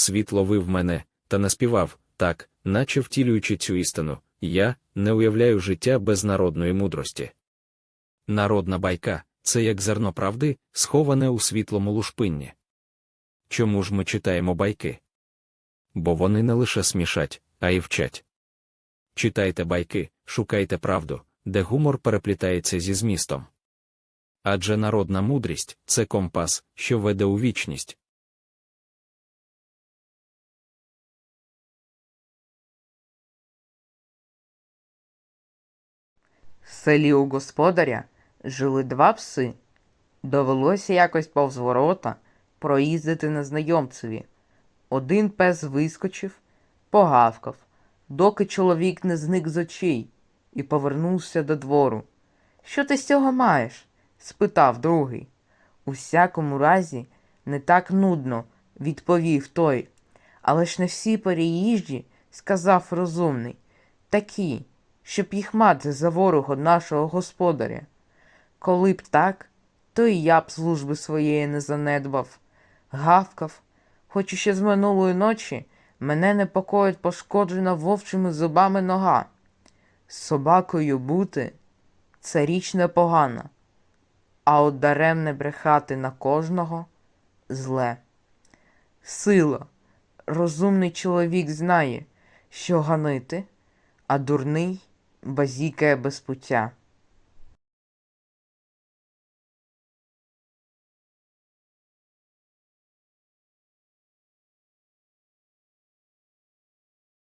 світ ловив мене, та наспівав, так, наче втілюючи цю істину, я не уявляю життя без народної мудрості. Народна байка це як зерно правди, сховане у світлому лушпинні. Чому ж ми читаємо байки? Бо вони не лише смішать, а й вчать. Читайте байки, шукайте правду, де гумор переплітається зі змістом. Адже народна мудрість це компас, що веде у вічність. В селі у господаря жили два пси. Довелося якось повз ворота проїздити незнайомцеві. Один пес вискочив, погавкав, доки чоловік не зник з очей і повернувся до двору. Що ти з цього маєш? спитав другий. У всякому разі, не так нудно, відповів той. Але ж не всі переїжджі, сказав розумний, такі, щоб їх мати за ворога нашого господаря. Коли б так, то і я б служби своєї не занедбав, гавкав, хоч ще з минулої ночі мене непокоїть пошкоджена вовчими зубами нога. Собакою бути це річ непогана, а от даремне брехати на кожного зле. Сила, розумний чоловік знає, що ганити, а дурний базікає без пуття.